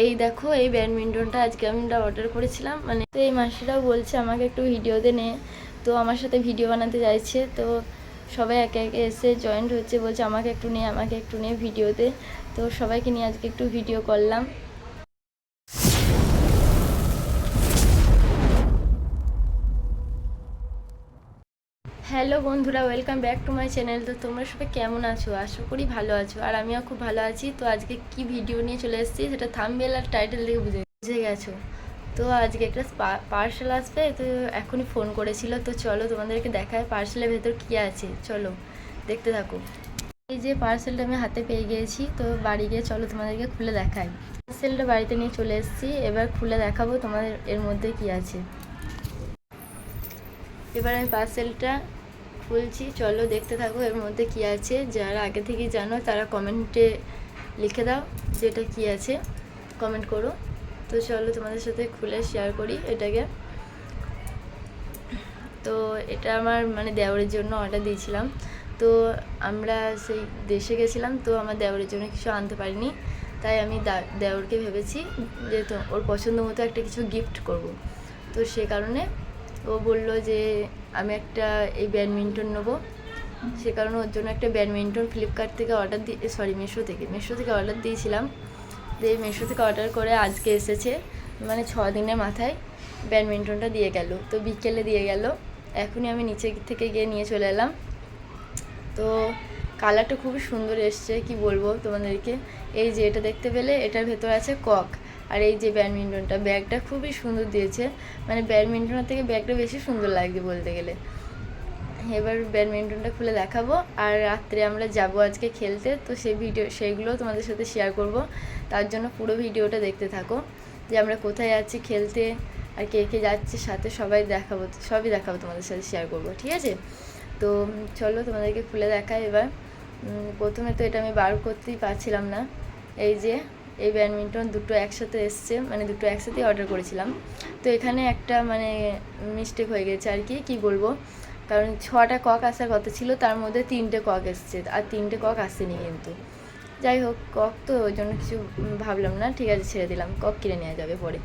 এই দেখো, এই ব্যাডমিন্টনটা আজকে আমি অর্ডার করেছিলাম। মানে তো এই মাসিরাও বলছে আমাকে একটু ভিডিওতে নে। তো আমার সাথে ভিডিও বানাতে চাইছে তো সবাই একে একে এসে জয়েন্ট হচ্ছে। বলছে আমাকে একটু নে, আমাকে একটু নে ভিডিওতে তো। সবাইকে নিয়ে আজকে একটু ভিডিও করলাম। হ্যালো বন্ধুরা welcome back to my channel তো তোমরা সবাই কেমন আছো? আশা করি ভালো আছো, আর আমিও খুব ভালো আছি। তো আজকে কি ভিডিও নিয়ে চলে এসেছি, সেটা থামবেল আর টাইটেল দেখে বুঝে বুঝে গেছো। তো আজকে একটা পার্সেল আসবে, তো এখনই ফোন করেছিল। তো চলো তোমাদেরকে দেখায় পার্সেলের ভেতর কী আছে। চলো, দেখতে থাকো। এই যে পার্সেলটা আমি হাতে পেয়ে গিয়েছি, তো বাড়ি গিয়ে চলো তোমাদেরকে খুলে দেখাই। পার্সেলটা বাড়িতে নিয়ে চলে এসেছি, এবার খুলে দেখাবো তোমাদের এর মধ্যে কি আছে। এবার আমি পার্সেলটা খুলছি চলো দেখতে থাকো এর মধ্যে কি আছে। যারা আগে থেকেই জানো, তারা কমেন্টে লিখে দাও যে এটা কী আছে। কমেন্ট করো। তো চলো তোমাদের সাথে খুলে শেয়ার করি এটাকে। তো এটা আমার মানে দেওরের জন্য অর্ডার দিয়েছিলাম। তো আমরা সেই দেশে গেছিলাম, তো আমার দেওরের জন্য কিছু আনতে পারিনি। তাই আমি দেওরকে ভেবেছি যে তো ওর পছন্দ মতো একটা কিছু গিফট করব। তো সে কারণে ও বলল যে আমি একটা এই ব্যাডমিন্টন নেব। সে কারণে ওর জন্য একটা ব্যাডমিন্টন ফ্লিপকার্ট থেকে অর্ডার দিয়ে সরি মেশো থেকে। মেশো থেকে অর্ডার দিয়েছিলাম। দিয়ে মেশো থেকে অর্ডার করে আজকে এসেছে। মানে ছ দিনের মাথায় ব্যাডমিন্টনটা দিয়ে গেল। তো বিকেলে দিয়ে গেল। এখনই আমি নিচে থেকে গিয়ে নিয়ে চলে এলাম। তো কালারটা খুবই সুন্দর এসছে। কি বলব তোমাদেরকে? এই যে এটা দেখতে পেলে, এটার ভেতর আছে কক। আর এই যে ব্যাডমিন্টনটা, ব্যাগটা খুবই সুন্দর দিয়েছে। মানে ব্যাডমিন্টনের থেকে ব্যাগটা বেশি সুন্দর লাগছে বলতে গেলে। এবার ব্যাডমিন্টনটা খুলে দেখাবো। আর রাত্রে আমরা যাব আজকে খেলতে, তো সেই ভিডিও, সেইগুলো তোমাদের সাথে শেয়ার করব। তার জন্য পুরো ভিডিওটা দেখতে থাকো যে আমরা কোথায় যাচ্ছি খেলতে আর কে কে যাচ্ছে, সাথে সবাই দেখাবো, সবই দেখাবো তোমাদের সাথে শেয়ার করব, ঠিক আছে? তো চলো তোমাদেরকে খুলে দেখাই এবার। প্রথমে তো এটা আমি বার করতেই পারছিলাম না। এই যে এই ব্যাডমিন্টন দুটো একসাথে এসছে মানে দুটো একসাথেই অর্ডার করেছিলাম। তো এখানে একটা মানে মিস্টেক হয়ে গেছে আর কি কি বলব? কারণ ছটা কক আসার কথা ছিল, তার মধ্যে তিনটে কক এসছে, আর তিনটে কক আসেনি কিন্তু। যাই হোক, কক তো ওই জন্য কিছু ভাবলাম না, ঠিক আছে, ছেড়ে দিলাম, কক কিনে নেওয়া যাবে পরে।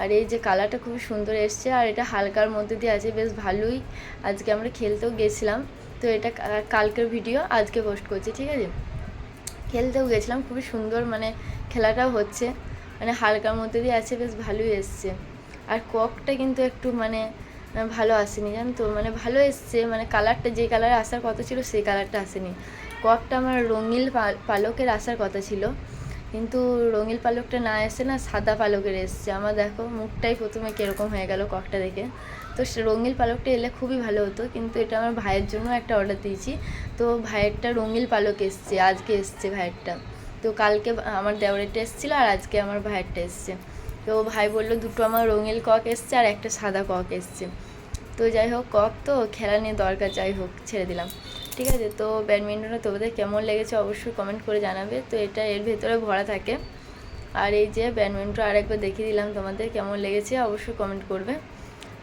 আর এই যে কালারটা খুব সুন্দর এসছে, আর এটা হালকার মধ্যে দিয়ে আছে, বেশ ভালোই। আজকে আমরা খেলতেও গেছিলাম, তো এটা কালকের ভিডিও আজকে পোস্ট করছি, ঠিক আছে? খেলতেও গেছিলাম, খুবই সুন্দর মানে খেলাটাও হচ্ছে। মানে হালকার মধ্যে দিয়ে আছে, বেশ ভালোই এসছে। আর ককটা কিন্তু একটু মানে ভালো আসেনি, জানো তো? মানে ভালো এসছে মানে কালারটা যে কালার আসার কথা ছিল সেই কালারটা আসেনি। ককটা আমার রঙিল পালকের আসার কথা ছিল। কিন্তু রঙিল পালকটা না এসে না সাদা পালকের এসছে। আমার দেখো, মুখটাই প্রথমে কীরকম হয়ে গেল ককটা দেখে। তো রঙিল পালকটা এলে খুবই ভালো হতো, কিন্তু এটা আমার ভাইয়ের জন্য একটা অর্ডার দিয়েছি। তো ভাইয়েরটা রঙিল পালক এসছে, আজকে এসছে ভাইয়েরটা। তো কালকে আমার দেওরেরটা এসেছিল আর আজকে আমার ভাইয়েরটা এসছে। তো ভাই বলল, দুটো আমার রঙিল কক এসছে আর একটা সাদা কক এসছে। তো যাই হোক, কক তো খেলা নিয়ে দরকার, যাই হোক, ছেড়ে দিলাম। ঠিক আছে, তো ব্যাডমিন্টনটা তোমাদের কেমন লেগেছে অবশ্যই কমেন্ট করে জানাবে। তো এটা এর ভেতরে ভরা থাকে। আর এই যে ব্যাডমিন্টন আরেকবার দেখিয়ে দিলাম তোমাদের কেমন লেগেছে, অবশ্যই কমেন্ট করবে।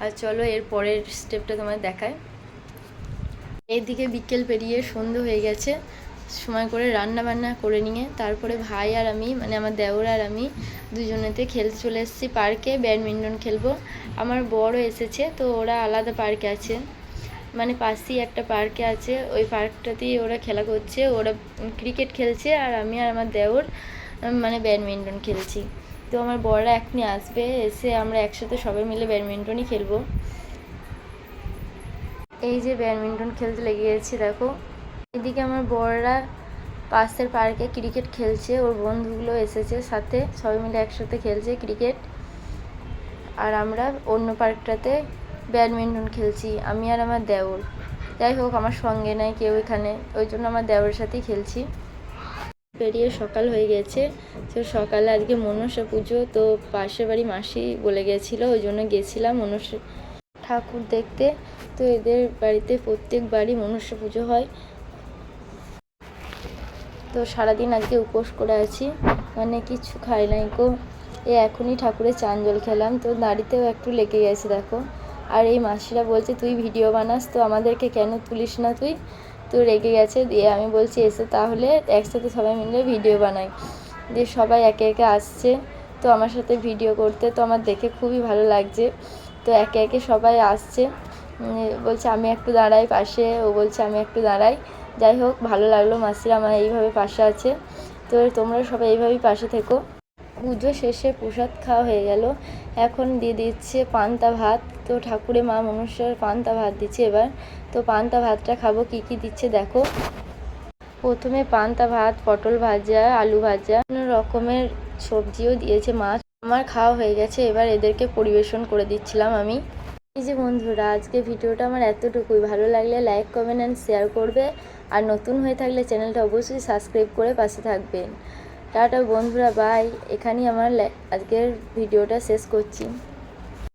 আর চলো এর পরের স্টেপটা তোমাদের দেখায় এইদিকে বিকেল পেরিয়ে সন্ধে হয়ে গেছে। সময় করে রান্না বান্না করে নিয়ে তারপরে ভাই আর আমি মানে আমার দেওর আর আমি দুজনেতে খেলতে চলে এসেছি পার্কে, ব্যাডমিন্টন খেলব। আমার বড় এসেছে, তো ওরা আলাদা পার্কে আছে। মানে পাশেই একটা পার্কে আছে, ওই পার্কটাতেই ওরা খেলা করছে। ওরা ক্রিকেট খেলছে আর আমি আর আমার দেওর মানে ব্যাডমিন্টন খেলছি। তো আমার বড়রা এখনই আসবে, এসে আমরা একসাথে সবাই মিলে ব্যাডমিন্টনই খেলব। এই যে ব্যাডমিন্টন খেলতে লেগে গেছি, দেখো। এদিকে আমার বড়রা পাশের পার্কে ক্রিকেট খেলছে, ওর বন্ধুগুলো এসেছে সাথে, সবাই মিলে একসাথে খেলছে ক্রিকেট। আর আমরা অন্য পার্কটাতে ব্যাডমিন্টন খেলছি, আমি আর আমার দেওর। যাই হোক, আমার সঙ্গে নাই কেউ এখানে, ওই জন্য আমার দেওরের সাথেই খেলছি। পেরিয়ে সকাল হয়ে গেছে। তো সকালে আজকে মনসা পুজো, তো পাশের বাড়ি মাসি বলে গেছিল, ওই জন্য গেছিলাম মনসা ঠাকুর দেখতে। তো এদের বাড়িতে প্রত্যেক বাড়ি মনসা পুজো হয়। তো সারাদিন আজকে উপোস করে আছি। মানে কিছু খাই নাই গো। এই এখনই ঠাকুরের চান জল খেলাম। তো দাড়িতেও একটু লেগে গেছে, দেখো। আর এই মাসিরা বলছে, তুই ভিডিও বানাস, তো আমাদেরকে কেন তুলিস না তুই? তো রেগে গেছে, দিয়ে আমি বলছি, এসে তাহলে একসাথে সবাই মিলে ভিডিও বানাই। দিয়ে সবাই একে একে আসছে, তো আমার সাথে ভিডিও করতে, তো আমার দেখে খুবই ভালো লাগছে। তো একে একে সবাই আসছে বলছে, আমি একটু দাঁড়াই পাশে। ও বলছে, আমি একটু দাঁড়াই। যাই হোক, ভালো লাগল মাসিরা আমার এইভাবে পাশে আছে। তো তোমরা সবাই এইভাবেই পাশে থেকো। পুজো শেষে প্রসাদ খাওয়া হয়ে গেল। এখন দিয়ে দিচ্ছে পান্তা ভাত। তো ঠাকুরে মা মনুষ্যর পান্তা ভাত দিচ্ছে এবার। তো পান্তা ভাতটা খাব, কি কি দিচ্ছে দেখো। প্রথমে পান্তা ভাত, পটল ভাজা, আলু ভাজা, বিভিন্ন রকমের সবজিও দিয়েছে মাছ আমার খাওয়া হয়ে গেছে, এবার এদেরকে পরিবেশন করে দিচ্ছিলাম আমি। এই যে বন্ধুরা, আজকে ভিডিওটা আমার এতটুকুই। ভালো লাগলে লাইক, কমেন্ট অ্যান্ড শেয়ার করবে। আর নতুন হয়ে থাকলে চ্যানেলটা অবশ্যই সাবস্ক্রাইব করে পাশে থাকবেন। টাটা বন্ধুরা বাই এখানেই আমার আজকের ভিডিওটা শেষ করছি।